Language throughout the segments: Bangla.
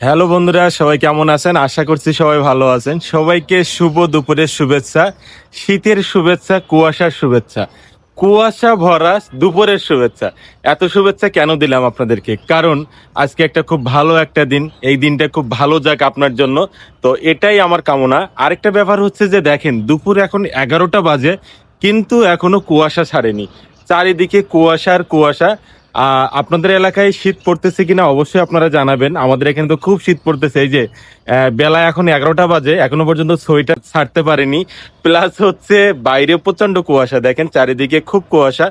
হ্যালো বন্ধুরা, সবাই কেমন আছেন? আশা করছি সবাই ভালো আছেন। সবাইকে শুভ দুপুরের শুভেচ্ছা, শীতের শুভেচ্ছা, কুয়াশার শুভেচ্ছা। কুয়াশা ভরা দুপুরের শুভেচ্ছা। এত শুভেচ্ছা কেন দিলাম আপনাদেরকে? কারণ আজকে একটা খুব ভালো একটা দিন, এই দিনটা খুব ভালো যাক আপনার জন্য। তো এটাই আমার কামনা। আরেকটা ব্যাপার হচ্ছে যে, দেখেন, দুপুর এখন এগারোটা বাজে, কিন্তু এখনও কুয়াশা ছাড়েনি। চারিদিকে কুয়াশার কুয়াশা। আপনাদের এলাকায় শীত পড়তেছে কিনা অবশ্যই আপনারা জানাবেন। আমাদের এখানে তো খুব শীত পড়তেছে, এই যে বেলা এখন এগারোটা বাজে, এখনও পর্যন্ত সোয়েটার ছাড়তে পারেনি। প্লাস হচ্ছে বাইরে প্রচণ্ড কুয়াশা, দেখেন চারিদিকে খুব কুয়াশা।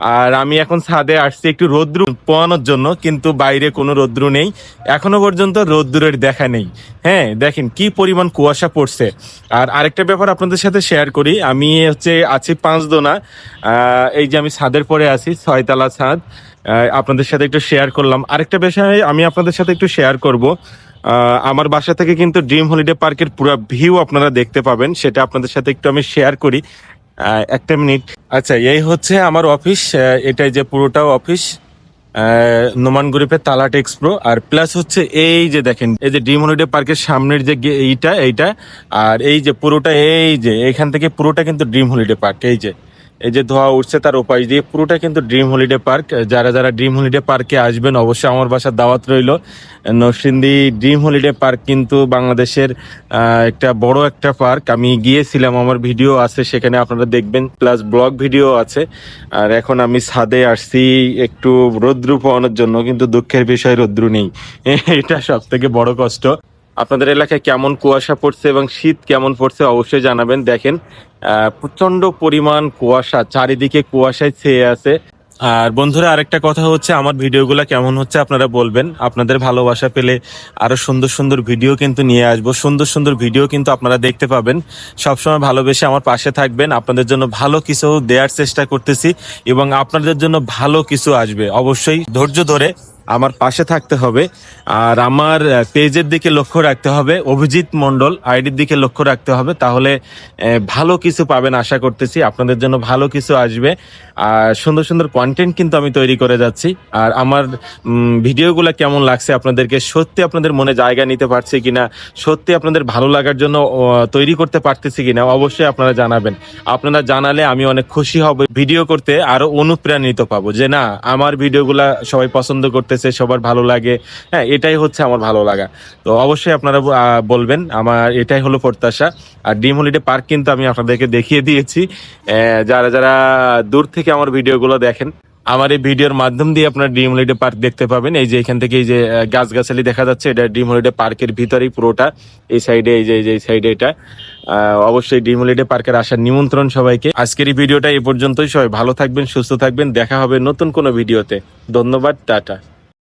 আর আমি এখন ছাদে আসছি একটু রৌদ্র পোয়ানোর জন্য, কিন্তু বাইরে কোনো রৌদ্র নেই। এখনও পর্যন্ত রৌদ্রের দেখা নেই। হ্যাঁ দেখেন কি পরিমাণ কুয়াশা পড়ছে। আর আরেকটা ব্যাপার আপনাদের সাথে শেয়ার করি। আমি হচ্ছে আছি পাঁচ দোনা এই যে আমি ছাদের পরে আছি, ছয়তলা ছাদ। আপনাদের সাথে একটু শেয়ার করলাম। আরেকটা বিষয় আমি আপনাদের সাথে একটু শেয়ার করব। আমার বাসা থেকে কিন্তু ড্রিম হলিডে পার্কের পুরো ভিউ আপনারা দেখতে পাবেন। সেটা আপনাদের সাথে একটু আমি শেয়ার করি। একটা মিনিট। আচ্ছা এই হচ্ছে আমার অফিস এটাই যে পুরোটাও অফিস। নোমান গ্রুপের তালাট এক্সপ্রো আর প্লাস হচ্ছে এই যে দেখেন, এই যে ডিম হলিডে পার্কের সামনের যে এইটা এইটা, আর এই যে পুরোটা, এই যে, এখান থেকে পুরোটা কিন্তু ড্রিম হলিডে পার্ক, এই যে। এই যে ধোয়া উঠছে তার উপায় দিয়ে পুরোটা কিন্তু ড্রিম হলিডে পার্ক যারা যারা ড্রিম হলিডে পার্কে আসবেন, অবশ্যই আমার বাসার দাওয়াত রইল। নরসিংদী ড্রিম হলিডে পার্ক কিন্তু বাংলাদেশের একটা বড় একটা পার্ক আমি গিয়েছিলাম, আমার ভিডিও আছে, সেখানে আপনারা দেখবেন প্লাস ব্লগ ভিডিও আছে। আর এখন আমি ছাদে আসছি একটু রৌদ্রু পাওয়ানোর জন্য, কিন্তু দুঃখের বিষয় রৌদ্রু নেই। এটা সব থেকে বড় কষ্ট। আপনাদের এলাকায় কেমন কুয়াশা পড়ছে এবং শীত কেমন পড়ছে অবশ্যই জানাবেন। দেখেন আহ, প্রচণ্ড পরিমাণ কুয়াশা চারিদিকে কুয়াশায় ছেয়ে আছে। আর বন্ধুরা আরেকটা কথা হচ্ছে আমার ভিডিওগুলো কেমন হচ্ছে আপনারা বলবেন। আপনাদের ভালোবাসা পেলে আরও সুন্দর সুন্দর ভিডিও কিন্তু নিয়ে আসব। সুন্দর সুন্দর ভিডিও কিন্তু আপনারা দেখতে পাবেন। সবসময় ভালোবেসে আমার পাশে থাকবেন। আপনাদের জন্য ভালো কিছু দেওয়ার চেষ্টা করতেছি এবং আপনাদের জন্য ভালো কিছু আসবে। অবশ্যই ধৈর্য ধরে আমার পাশে থাকতে হবে। আর আমার পেজের দিকে লক্ষ্য রাখতে হবে। অভিজিৎ মন্ডল আইডির দিকে লক্ষ্য রাখতে হবে। তাহলে ভালো কিছু পাবেন আশা করতেছি। আপনাদের জন্য ভালো কিছু আসবে। আর সুন্দর সুন্দর কন্টেন্ট কিন্তু আমি তৈরি করে যাচ্ছি। আর আমার ভিডিওগুলো কেমন লাগছে আপনাদেরকে? সত্যি আপনাদের মনে জায়গা নিতে পারছি কিনা? সত্যি আপনাদের ভালো লাগার জন্য তৈরি করতে পারতেছি কিনা? অবশ্যই আপনারা জানাবেন। আপনারা জানালে আমি অনেক খুশি হব। ভিডিও করতে আরও অনুপ্রাণিত পাবো যে না, আমার ভিডিওগুলা সবাই পছন্দ করতেছে সবার ভালো লাগে। হ্যাঁ এটাই হচ্ছে আমার ভালো লাগা। তো অবশ্যই আপনারা বলবেন, আমার এটাই হলো প্রত্যাশা। আর ডিম হলিডে পার্ক কিন্তু আমি আপনাদেরকে দেখিয়ে দিয়েছি। যারা যারা দূর থেকে আমার ভিডিওগুলো দেখেন, আমার এই ভিডিওর মাধ্যম দিয়ে আপনার ড্রিম হলিডে পার্ক দেখতে পাবেন। এই যে এখান থেকে এই যে গাছগাছালি দেখা যাচ্ছে, এটা ড্রিম হলিডে পার্কের ভিতরেই পুরোটা। এই সাইডে, এই যে, এই সাইডে এটা। অবশ্যই ড্রিম হলিডে পার্কের আসার নিমন্ত্রণ সবাইকে। আজকের এই ভিডিওটা এই পর্যন্তই। সবাই ভালো থাকবেন, সুস্থ থাকবেন। দেখা হবে নতুন কোনো ভিডিওতে। ধন্যবাদ, টাটা।